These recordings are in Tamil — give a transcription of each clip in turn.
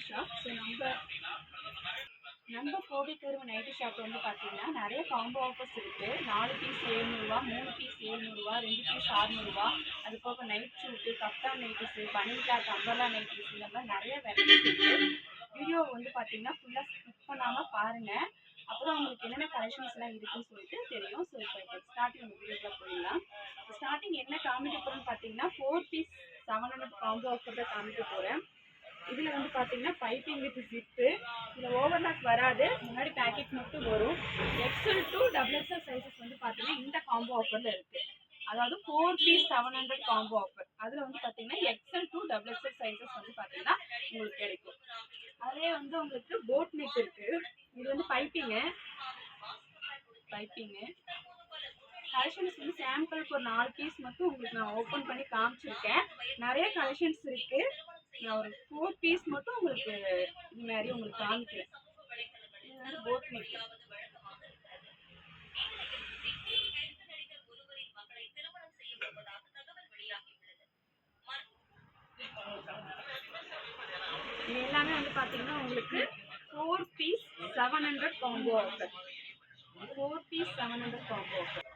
நைட்டி ஷாப் ஸோ நம்ம நம்ம கோவை நைட்டி ஷாப் வந்து பார்த்தீங்கன்னா நிறைய காம்போ ஆஃபர்ஸ் இருக்குது நாலு பீஸ் எழுநூறுவா மூணு பீஸ் ஏழ்நூறுவா ரெண்டு பீஸ் அறுநூறுவா அது போக நைட் ஷூட்டு கப்தான் நைட்டிஸு பனியன் கிளாத் அம்பர்லா நைட்டிஸ் இந்த மாதிரி நிறைய வெரைட்டிஸ் இருக்குது வீடியோ வந்து பார்த்தீங்கன்னா ஃபுல்லாக ஸ்கிப் பண்ணாமல் பாருங்கள் அப்புறம் அவங்களுக்கு என்னென்ன கலெக்ஷன்ஸ்லாம் இருக்குன்னு சொல்லிட்டு தெரியும். ஸோ இப்போ ஸ்டார்டிங் நம்ம வீடியோக்குள்ள போயிடலாம். ஸ்டார்டிங் என்ன காமிக்க போகிறோம்னு பார்த்தீங்கன்னா four piece seven hundred combo offer தான் காமிக்க போகிறேன் இதில் வந்து பார்த்தீங்கன்னா பைப்பிங் வித் ஜிப்பு இதில் ஓவர்லாக் வராது. முன்னாடி பேக்கெட் மட்டும் வரும். XL to double XL sizes வந்து பார்த்தீங்கன்னா இந்த காம்போ ஆஃபரில் இருக்குது அதாவது four piece seven hundred combo offer அதில் வந்து பார்த்தீங்கன்னா XL to double XL sizes வந்து பார்த்தீங்கன்னா உங்களுக்கு கிடைக்கும். அதே வந்து உங்களுக்கு போட் நெக் இருக்குது இது வந்து பைப்பிங்கு பைப்பிங்கு கலெக்ஷன்ஸ் வந்து சாம்பிளுக்கு ஒரு நாலு பீஸ் மட்டும் உங்களுக்கு நான் ஓப்பன் பண்ணி காமிச்சிருக்கேன். நிறைய கலெக்ஷன்ஸ் இருக்கு. நான் ஒரு ஃபோர் பீஸ் மட்டும் உங்களுக்கு இது மாதிரி உங்களுக்கு காமிக்கிறேன். போட் நெக் இது எல்லாமே வந்து பார்த்தீங்கன்னா உங்களுக்கு four piece seven hundred combo offer four piece seven hundred combo offer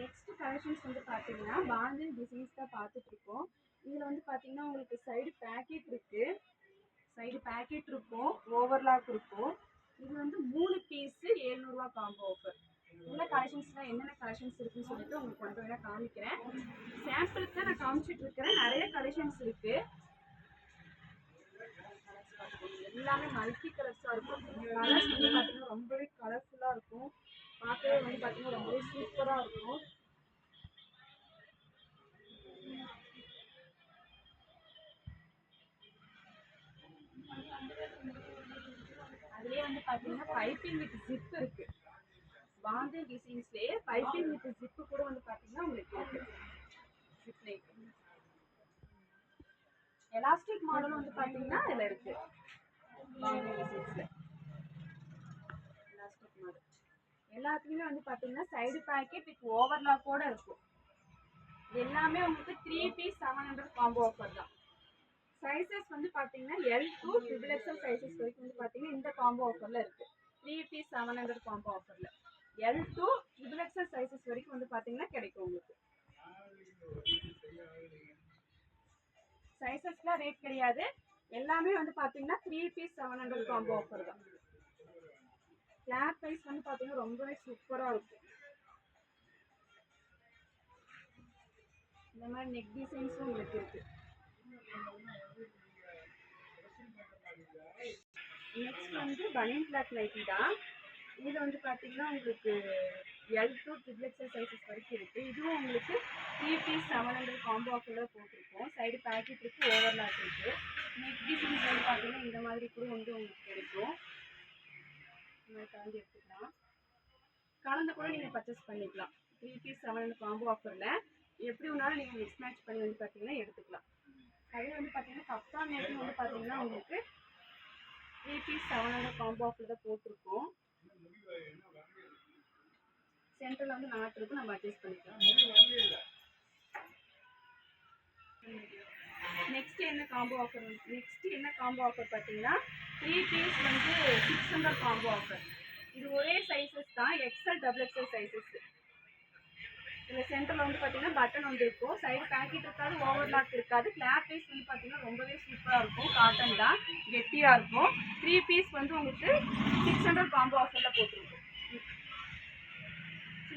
next collections வந்து பார்த்தீங்கன்னா பாண்டில் டிசைன்ஸ் தான் பார்த்துட்டு இருக்கோம். இதில் வந்து பார்த்தீங்கன்னா உங்களுக்கு சைடு பேக்கெட் இருக்கு. சைடு பேக்கெட் இருக்கும் ஓவர்லாக் இருக்கும். இது வந்து மூணு பீஸு ஏழ்நூறுவா காம்போ ஆஃபர் உள்ள கலெக்ஷன்ஸ்லாம் என்னென்ன கலெக்ஷன்ஸ் இருக்குன்னு சொல்லிட்டு உங்களுக்கு கொண்டு வேணா காமிக்கிறேன். சாம்பிளுக்கு தான் நான் காமிச்சிட்டு இருக்கிறேன். நிறைய கலெக்ஷன்ஸ் இருக்கு. எல்லாமே மல்டி கலர்ஸாக இருக்கும். கலர்ஸ் வந்து பார்த்தீங்கன்னா ரொம்பவே கலர்ஃபுல்லாக இருக்கும். பார்க்கவே வந்து பார்த்தீங்கன்னா ரொம்பவே சூப்பராக இருக்கும். வந்து பார்த்தீங்கன்னா பைப்பிங் வித் ஜிப் இருக்கு. பாந்தே டிசைன்ஸ்லேயே பைப்பிங் வித் ஜிப்பு கூட வந்து பார்த்தீங்கன்னா உங்களுக்கு ஜிப் நைட் எலாஸ்டிக் மாடல் வந்து பார்த்தீங்கன்னா இதில் இருக்கு. பாம்பே டிசைன்ஸில் எலாஸ்டிக் மாடல் எல்லாத்துலேயுமே வந்து பார்த்தீங்கன்னா சைடு பேக்கெட் வித் ஓவர்லாக்கோட இருக்கும். எல்லாமே உங்களுக்கு three piece seven hundred combo offer தான். சைஸஸ் வந்து பார்த்தீங்கன்னா L to triple XL sizes வரைக்கும் வந்து பார்த்தீங்கன்னா இந்த காம்போ ஆஃபரில் இருக்குது three piece seven hundred combo ஆஃபரில் L to triple XL sizes வரைக்கும் வந்து பார்த்தீங்கன்னா கிடைக்கும் உங்களுக்கு. சைஸஸ்லாம் ரேட் கிடையாது. எல்லாமே வந்து பார்த்தீங்கன்னா three piece seven hundred combo offer தான். கிளாத் ப்ரைஸ் வந்து பார்த்தீங்கன்னா ரொம்பவே சூப்பராக இருக்கும் இந்த மாதிரி நெக் டிசைன்ஸும் உங்களுக்கு இருக்குது நெக்ஸ்ட் வந்து பனியன் பிளாக் நைட்டி தான். இதில் வந்து பார்த்தீங்கன்னா உங்களுக்கு L to triple XL sizes வரைக்கும் இருக்குது இதுவும் உங்களுக்கு three piece seven hundred combo ஆஃபரில் போட்டிருக்கோம். சைடு பேக்கெட் இருக்குது ஓவர்லாக் இருக்குது நெக் டிசைன்ஸ் வந்து பார்த்தீங்கன்னா இந்த மாதிரி கூட வந்து உங்களுக்கு கிடைக்கும். இந்த எடுத்துக்கலாம். கலந்து கூட நீங்கள் பர்ச்சேஸ் பண்ணிக்கலாம். Three piece seven hundred combo ஆஃபரில் எப்படி வேணாலும் நீங்கள் மிக்ஸ் மேட்ச் பண்ணி வந்து பார்த்தீங்கன்னா எடுத்துக்கலாம். அதே வந்து பார்த்தீங்கன்னா கப்தான் நேரம் வந்து பார்த்தீங்கன்னா உங்களுக்கு three piece seven hundred combo offer தான் போட்டிருக்கோம் சென்டரில் வந்து நாட் இருக்கும் நம்ம அட்ஜஸ்ட் பண்ணிக்கலாம். நெக்ஸ்ட் என்ன காம்போ ஆஃபர் நெக்ஸ்ட் என்ன காம்போ ஆஃபர் பார்த்தீங்கன்னா த்ரீ பீஸ் வந்து சிக்ஸ் ஹண்ட்ரட் காம்போ ஆஃபர் இது ஒரே சைஸஸ் தான் எக்ஸ்எல் டபுள் எக்ஸ்எல் சைஸஸ் இந்த சென்டரில் வந்து பார்த்தீங்கன்னா பட்டன் வந்து இருக்கும். சைடு பேக்கெட் இருக்காது ஓவர்லாக் இருக்காது. கிளாத் பீஸ் வந்து பார்த்தீங்கன்னா ரொம்பவே சூப்பராக இருக்கும். காட்டன் தான் கெட்டியாக இருக்கும். த்ரீ பீஸ் வந்து உங்களுக்கு சிக்ஸ் ஹண்ட்ரட் காம்போ ஆஃபரில் போட்டிருக்கும்.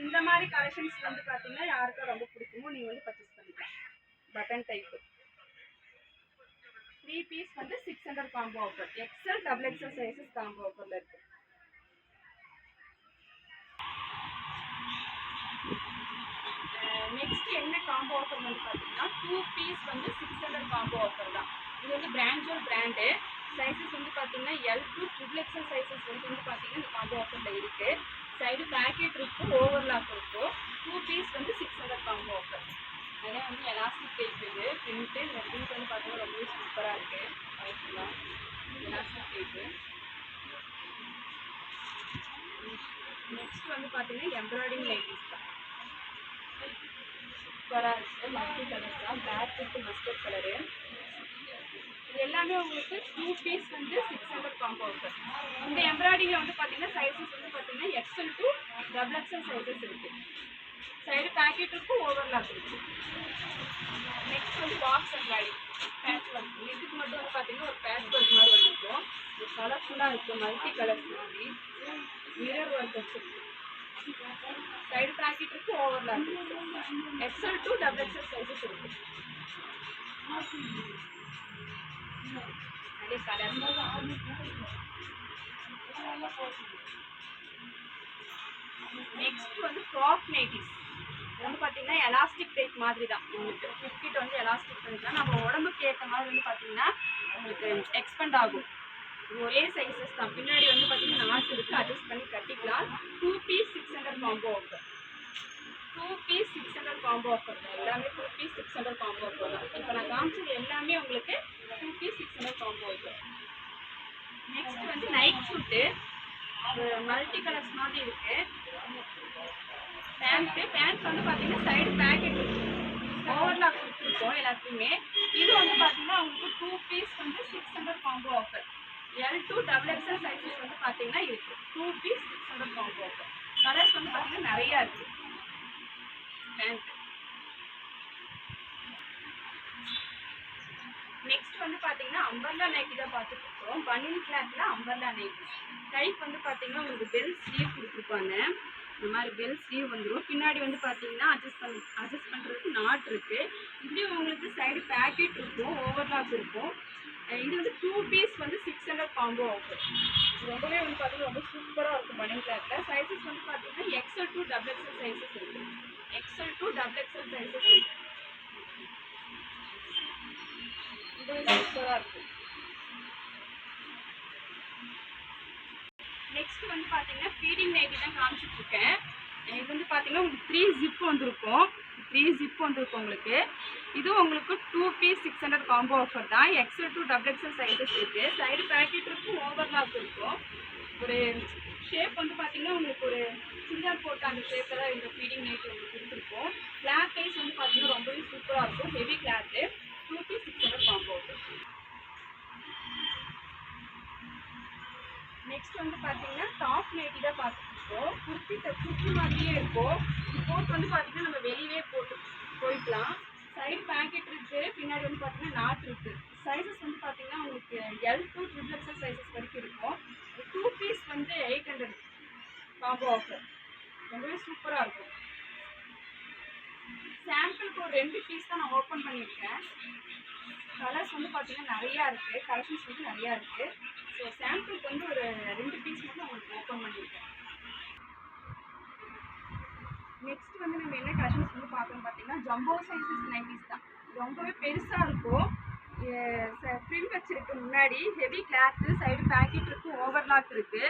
இந்த மாதிரி கலெக்ஷன்ஸ் வந்து பார்த்தீங்கன்னா யாருக்கும் ரொம்ப பிடிக்குமோ நீங்கள் வந்து பர்ச்சேஸ் பண்ணிக்கலாம். பட்டன் டைப்பு த்ரீ பீஸ் வந்து six hundred combo offer XL double XL sizes combo ஆஃபரில் இருக்கு. நெக்ஸ்ட் என்ன காம்போ ஆஃபர் வந்து பார்த்தீங்கன்னா டூ பீஸ் வந்து சிக்ஸ் ஹண்ட்ரட் காம்போ ஆஃபர் தான். இது வந்து பிராண்டோல் பிராண்டு சைஸஸ் வந்து பார்த்தீங்கன்னா L to triple XL sizes வந்து வந்து பார்த்தீங்கன்னா இந்த காம்போ ஆஃபரில் இருக்குது சைடு பேக்கெட் இருக்கும் ஓவர்லாக் இருக்கும் டூ பீஸ் வந்து சிக்ஸ் ஹண்ட்ரட் காம்போ ஆஃபர் அதே வந்து எலாஸ்டிக் டைப் இது பிரிண்ட்டு இந்த பிரிண்ட் வந்து பார்த்தீங்கன்னா ரொம்பவே சூப்பராக இருக்குது கலர்ஃபுல்லாக எலாஸ்டிக் டைப்பு நெக்ஸ்ட் வந்து பார்த்தீங்கன்னா எம்ப்ராய்டிங் லைட்டிஸ் சூப்பராக இருக்குது மல்டி கலர்ஸ் தான். பேக் வித் மஸ்டர்ட் கலரு எல்லாமே உங்களுக்கு டூ பீஸ் வந்து சிக்ஸ் ஹண்ட்ரட் காம்போ இருக்குது இந்த எம்ப்ராய்டிங்கில் வந்து பார்த்தீங்கன்னா சைஸஸ் வந்து பார்த்தீங்கன்னா XL to double XL sizes இருக்குது சைடு பேக்கெட் இருக்கும் ஓவர்லாக் இருக்கும். நெக்ஸ்ட் வந்து பாக்ஸ் எம்ப்ராய்டிங் பேட்ச் ஒர்க் இதுக்கு மட்டும் வந்து பார்த்தீங்கன்னா ஒரு பேட்ச் ஒர்க் மாதிரி வந்துருக்கும் கலர்ஃபுல்லாக இருக்குது மல்டி கலர்ஸ் மாதிரி மிரர் ஒர்க் வச்சுருக்கு. சைடு பேக்கெட் இருக்கு ஓவர்லாக் இருக்கு XL to double XL sizes இருக்கு நிறைய கலர் நெக்ஸ்ட் வந்து ஃப்ராக் நைட்டிஸ் இது வந்து பார்த்தீங்கன்னா எலாஸ்டிக் டைப் மாதிரி தான் உங்களுக்கு ஃபிஃப்டிட் வந்து எலாஸ்டிக் டைப் தான். நம்ம உடம்புக்கு ஏற்ற மாதிரி வந்து பார்த்தீங்கன்னா உங்களுக்கு எக்ஸ்பெண்ட் ஆகும். இது ஒரே சைஸஸ் தான். பின்னாடி வந்து பார்த்தீங்கன்னா நாசு இருக்குது அட்ஜஸ்ட் பண்ணி கட்டிக்கலாம். Two piece six hundred combo offer two piece six hundred combo offer தான் எல்லாமே two piece six hundred combo offer தான். இப்போ நான் காமிச்சது எல்லாமே உங்களுக்கு two piece six hundred combo offer next வந்து நைட் ஷூட்டு மல்டி கலர்ஸ் மாதிரி இருக்கு. பேண்ட்டு பேண்ட் வந்து பார்த்தீங்கன்னா சைடு பேக்கெட் ஓவர்லாக் கொடுத்துருக்கோம் எல்லாத்தையுமே. இது வந்து பார்த்தீங்கன்னா உங்களுக்கு டூ பீஸ் வந்து six hundred combo offer L to double XL sizes வந்து பார்த்தீங்கன்னா இருக்குது two piece six hundred combo colours வந்து பார்த்தீங்கன்னா நிறையா இருக்குது பேண்ட் நெக்ஸ்ட் வந்து பார்த்தீங்கன்னா அம்பர்லா நைட்டி தான் பார்த்துட்டு இருக்கோம். பனியன் கிளாத்தில் அம்பர்லா நைட்டி டைப் வந்து பார்த்தீங்கன்னா உங்களுக்கு பெல் ஸ்லீவ் கொடுத்துருப்பாங்க. இந்த மாதிரி பெல் ஸ்லீவ் வந்துடும் பின்னாடி வந்து பார்த்தீங்கன்னா அட்ஜஸ்ட் பண்ணி அட்ஜஸ்ட் பண்ணுறதுக்கு நாட் இருக்குது இதுலேயும் உங்களுக்கு சைடு பேக்கெட் இருக்கும் ஓவர்லாக் இருக்கும். இது வந்து டூ பீஸ் வந்து சிக்ஸ் ஹண்ட்ரட் காம்போ ஆஃபர் ரொம்பவே வந்து பார்த்தீங்கன்னா ரொம்ப சூப்பராக இருக்கும் பனியன் கிளாத்தில் சைஸஸ் வந்து பார்த்தீங்கன்னா XL to double XL sizes இருக்குது XL to double XL sizes இருக்குது இது சூப்பராக இருக்கும். நெக்ஸ்ட் வந்து பார்த்தீங்கன்னா ஃபீடிங் நைட்டி தான் காமிச்சிட்ருக்கேன் இது வந்து பார்த்தீங்கன்னா உங்களுக்கு த்ரீ ஜிப் வந்திருக்கும். த்ரீ ஜிப் வந்திருக்கும் உங்களுக்கு. இதுவும் உங்களுக்கு two piece six hundred combo offer தான். XL to double XL sizes இருக்குது சைடு பேக்கெட் இருக்கும் ஓவர்லாக் இருக்கும். ஒரு ஷேப் வந்து பார்த்தீங்கன்னா உங்களுக்கு ஒரு சுடிதார் போட்ட அந்த ஷேப்பில் தான் இந்த ஃபீடிங் நைட் உங்களுக்கு கொடுத்துருக்கோம் கிளாத் வைஸ் வந்து பார்த்தீங்கன்னா ரொம்பவே சூப்பராக இருக்கும். Heavy cloth two piece six hundred combo offer next வந்து பார்த்தீங்கன்னா டாப் நைட்டி தான் பார்த்துருக்கோம் இருக்கோம் குர்த்திட்ட குர்த்தி மாதிரியே இருக்கும் கோட் வந்து பார்த்தீங்கன்னா நம்ம வெளியவே போட்டு போய்க்கலாம். சைடு பேக்கெட் இருக்கு பின்னாடி வந்து பார்த்தீங்கன்னா நாட் இருக்கு. சைஸஸ் வந்து பார்த்தீங்கன்னா உங்களுக்கு L to triple XL sizes வரைக்கும் இருக்கும். டூ பீஸ் வந்து எயிட் ஹண்ட்ரட் காம்போ ஆஃபர் ரொம்பவே சூப்பராக இருக்கும். சாம்பிளுக்கு ஒரு ரெண்டு பீஸ் தான் நான் ஓப்பன் பண்ணியிருக்கேன். கலர்ஸ் வந்து பார்த்தீங்கன்னா நிறையா இருக்குது கலெக்ஷன்ஸ் வந்து நிறையா இருக்குது ஸோ சாம்பிளுக்கு வந்து ஒரு ரெண்டு பீஸ் மட்டும் உங்களுக்கு ஓப்பன் பண்ணியிருக்கேன் நெக்ஸ்ட் வந்து நம்ம என்ன கலெக்ஷன்ஸ் வந்து பார்க்கணும் பார்த்தீங்கன்னா ஜம்போ சைஸஸ் நைட்டிஸ் தான். ரொம்பவே பெருசாக இருக்கும். ஃபில் வச்சிருக்கு முன்னாடி ஹெவி கிளாத்து சைடு பேக்கெட் இருக்குது ஓவர்லாக் இருக்குது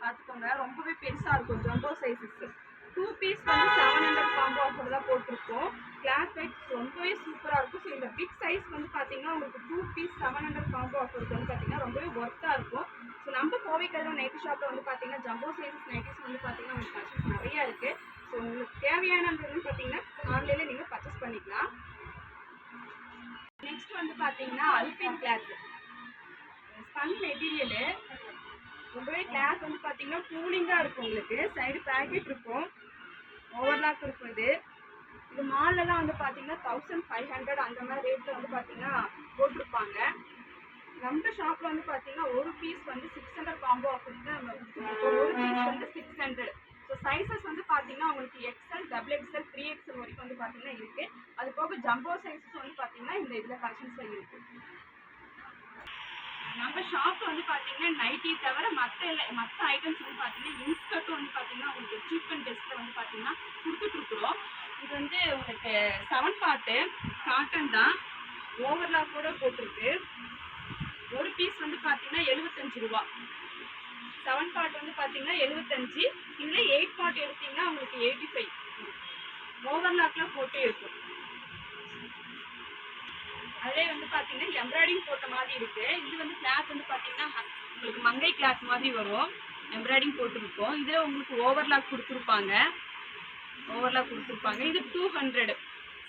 பார்த்துக்கோங்க ரொம்பவே பெருசாக இருக்கும் ஜம்போ சைஸஸ் டூ பீஸ் வந்து செவன் ஹண்ட்ரட் காம்போ ஆஃபர் தான் போட்டிருக்கோம். கிளாத் வைட் ரொம்பவே சூப்பராக இருக்கும். ஸோ இந்த பிக் சைஸ் வந்து பார்த்தீங்கன்னா உங்களுக்கு two piece seven hundred combo ஆஃபருக்கு வந்து பார்த்தீங்கன்னா ரொம்பவே ஒர்த்தாக இருக்கும். ஸோ நம்ம கோவை கல்வி நைட்டி ஷாப்பில் வந்து பார்த்தீங்கன்னா ஜம்போ சைஸஸ் நைட்டிஸ் வந்து பார்த்தீங்கன்னா உங்களுக்கு கலெக்ஷன்ஸ் நிறையா இருக்குது ஸோ உங்களுக்கு தேவையானது பார்த்தீங்கன்னா ஆன்லைனில் நீங்கள் பர்ச்சேஸ் பண்ணிக்கலாம். நெக்ஸ்ட் வந்து பார்த்தீங்கன்னா அல்பின் கிளாத் ஸ்பன் மெட்டீரியலு ரொம்பவே கிளாத் வந்து பார்த்தீங்கன்னா கூலிங்காக இருக்கும் உங்களுக்கு. சைடு பேக்கெட் இருக்கும். ஓவர்லாக் இருக்கும் இது. இது மால்லலாம் வந்து பார்த்தீங்கன்னா தௌசண்ட் ஃபைவ் ஹண்ட்ரட் அந்த மாதிரி ரேட்டில் வந்து பார்த்தீங்கன்னா போட்டிருப்பாங்க. நம்ம ஷாப்பில் வந்து பார்த்தீங்கன்னா ஒரு பீஸ் வந்து சிக்ஸ் ஹண்ட்ரட் காம்போ அப்படின்னு தான் நம்ம ஒரு பீஸ் வந்து சிக்ஸ் ஹண்ட்ரட் ஸோ சைஸஸ் வந்து பார்த்தீங்கன்னா உங்களுக்கு XL double XL three XL வரைக்கும் வந்து பார்த்தீங்கன்னா இருக்குது அது போக ஜம்போ சைஸஸ் வந்து பார்த்தீங்கன்னா இந்த இதில் கலெக்ஷன்ஸில் இருக்குது நம்ம ஷாப் வந்து பார்த்தீங்கன்னா நைட்டி தவிர மற்ற இல்லை மற்ற ஐட்டம்ஸ் வந்து பார்த்தீங்கன்னா இன்ஸ்கர்ட்டும் வந்து பார்த்தீங்கன்னா உங்களுக்கு சீப் அண்ட் பெஸ்ட்டில் வந்து பார்த்தீங்கன்னா கொடுத்துட்ருக்குறோம் இது வந்து உங்களுக்கு செவன் பார்ட்டு காட்டன் தான். ஓவர்லாக் கூட போட்டிருக்கு. ஒரு பீஸ் வந்து பார்த்தீங்கன்னா எழுபத்தஞ்சு ரூபா. செவன் பார்ட் வந்து பார்த்தீங்கன்னா எழுபத்தஞ்சு இதில் எயிட் பார்ட் எடுத்தீங்கன்னா உங்களுக்கு எயிட்டி ஃபைவ் ஓவர்லாக்லாம் போட்டே இருக்கும். அதிலே வந்து பார்த்தீங்கன்னா எம்ப்ராய்டிங் போட்ட மாதிரி இருக்குது இது வந்து கிளாத் வந்து பார்த்தீங்கன்னா உங்களுக்கு மங்கை கிளாத் மாதிரி வரும். எம்ப்ராய்டிங் போட்டிருக்கோம். இதில் உங்களுக்கு ஓவர்லாக் கொடுத்துருப்பாங்க. ஓவர்லாக் கொடுத்துருப்பாங்க. இது டூ ஹண்ட்ரடு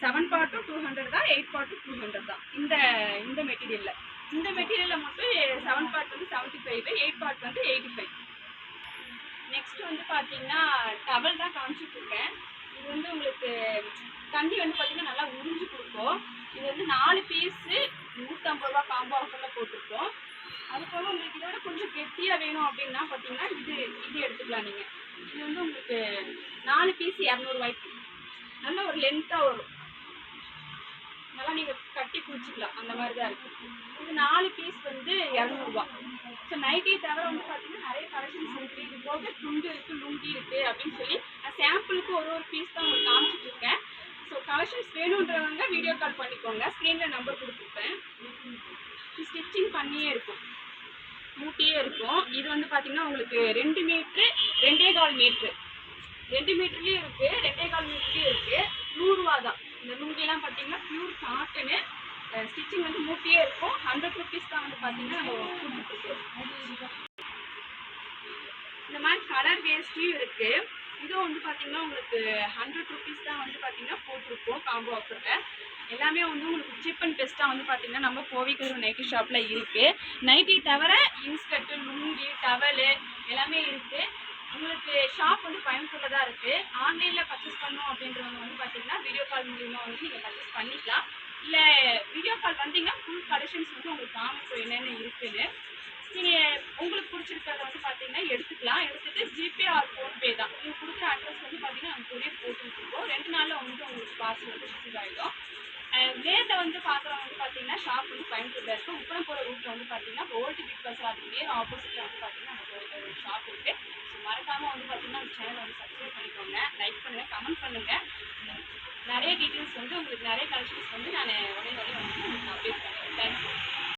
செவன் பார்ட்டும் டூ ஹண்ட்ரட் தான் எயிட் பார்ட்டும் டூ ஹண்ட்ரட் தான். இந்த இந்த மெட்டீரியலில் இந்த மெட்டீரியலில் மட்டும் seven part seventy five eight part வந்து எயிட்டி ஃபைவ் நெக்ஸ்ட் வந்து பார்த்தீங்கன்னா டவல் தான் காமிச்சிட்டு இருக்கேன் இது வந்து உங்களுக்கு தண்ணி வந்து பார்த்தீங்கன்னா நல்லா உறிஞ்சு கொடுக்கும். இது வந்து நாலு பீஸு நூற்றம்பது ரூபா காம்போ ஆஃபரில் போட்டிருக்கோம். அது போக உங்களுக்கு இதோட கொஞ்சம் கெட்டியாக வேணும் அப்படின்னா பார்த்தீங்கன்னா இது இது எடுத்துக்கலாம் நீங்கள் இது வந்து உங்களுக்கு நாலு பீஸ் இரநூறுவாய்க்கு நல்ல ஒரு லென்த்தாக வரும் நல்லா நீங்கள் கட்டி குடிச்சிக்கலாம். அந்த மாதிரி தான் இருக்குது இது நாலு பீஸ் வந்து இரநூறுபா ஸோ நைட்டி தவிர வந்து பார்த்தீங்கன்னா நிறைய கலெக்ஷன்ஸ் இருக்குது இது போக துண்டு இருக்குது லுங்கி இருக்குது அப்படின்னு சொல்லி நான் சாம்பிளுக்கு ஒரு ஒரு பீஸ் தான் உங்களுக்கு காமிச்சிட்டு இருக்கேன். ஸோ கலெக்ஷன்ஸ் வேணுன்றவங்க வீடியோ கால் பண்ணிக்கோங்க. ஸ்க்ரீனில் நம்பர் கொடுத்துருப்பேன். ஸ்டிச்சிங் பண்ணியே இருக்கும். மூட்டியே இருக்கும். இது வந்து பார்த்தீங்கன்னா உங்களுக்கு ரெண்டு மீட்ரு ரெண்டே கால் மீட்ரு ரெண்டு மீட்டர்லேயும் இருக்குது ரெண்டே கால் மீட்டர்லேயும் இருக்குது நூறுரூவா தான். இந்த லுங்கிலாம் பார்த்தீங்கன்னா ப்யூர் காட்டனு ஸ்டிச்சிங் வந்து மூட்டியே இருக்கும். ஹண்ட்ரட் ருபீஸ் தான் வந்து பார்த்தீங்கன்னா இந்த மாதிரி கலர் வேஸ்ட்டையும் இருக்குது இதுவும் வந்து பார்த்தீங்கன்னா உங்களுக்கு ஹண்ட்ரட் ருபீஸ் தான் வந்து பார்த்தீங்கன்னா போட்டிருக்கோம் காம்போ ஆஃபரில் எல்லாமே வந்து உங்களுக்கு சீப் அண்ட் பெஸ்ட்டாக வந்து பார்த்தீங்கன்னா நம்ம கோவிக்கரு நைட்டி ஷாப்பில் இருக்குது நைட்டி தவிர இன்ஸ்கட்டு லுங்கி டவலு எல்லாமே இருக்குது உங்களுக்கு ஷாப் வந்து பயனுள்ளதாக இருக்குது ஆன்லைனில் பர்ச்சேஸ் பண்ணோம் அப்படின்றவங்க வந்து பார்த்தீங்கன்னா வீடியோ கால் மூலிமா வந்து நீங்கள் பர்ச்சேஸ் பண்ணிக்கலாம். இல்லை வீடியோ கால் வந்தீங்கன்னா ஃபுல் கலெக்ஷன்ஸ் வந்து உங்களுக்கு காமிக்கும் என்னென்ன இருக்குன்னு. நீங்கள் உங்களுக்கு பிடிச்சிருக்கிறத வந்து பார்த்தீங்கன்னா எடுத்துக்கலாம். எடுத்துகிட்டு ஜிபே ஆர் ஃபோன்பே தான். நீங்கள் கொடுக்குற அட்ரஸ் வந்து பார்த்தீங்கன்னா நாங்கள் கொரியர் போட்டுருக்கோம் ரெண்டு நாளில் வந்துட்டு உங்களுக்கு பார்சல் வந்து ரிசீவ் ஆகிடும் நேரில் வந்து பார்க்குறவங்க வந்து பார்த்தீங்கன்னா ஷாப் வந்து பயன்படுத்தா இருக்கும் உப்பரம் போகிற ரூட்டில் வந்து பார்த்தீங்கன்னா ஓல்டு பிக் பஸ் அதுக்கு நேர் ஆப்போசிட்டில் வந்து பார்த்தீங்கன்னா நம்ம ஒரு ஷாப் இருக்குது ஸோ மறக்காமல் வந்து பார்த்தீங்கன்னா அந்த சேனலை வந்து சப்ஸ்கிரைப் பண்ணிக்கோங்க. லைக் பண்ணுங்கள் கமெண்ட் பண்ணுங்கள் நிறைய டீட்டெயில்ஸ் வந்து உங்களுக்கு நிறைய கலெக்ஷன்ஸ் வந்து நான் உடனே உடனே வந்து உங்களுக்கு அப்டேட் பண்ணுறேன் தேங்க்யூ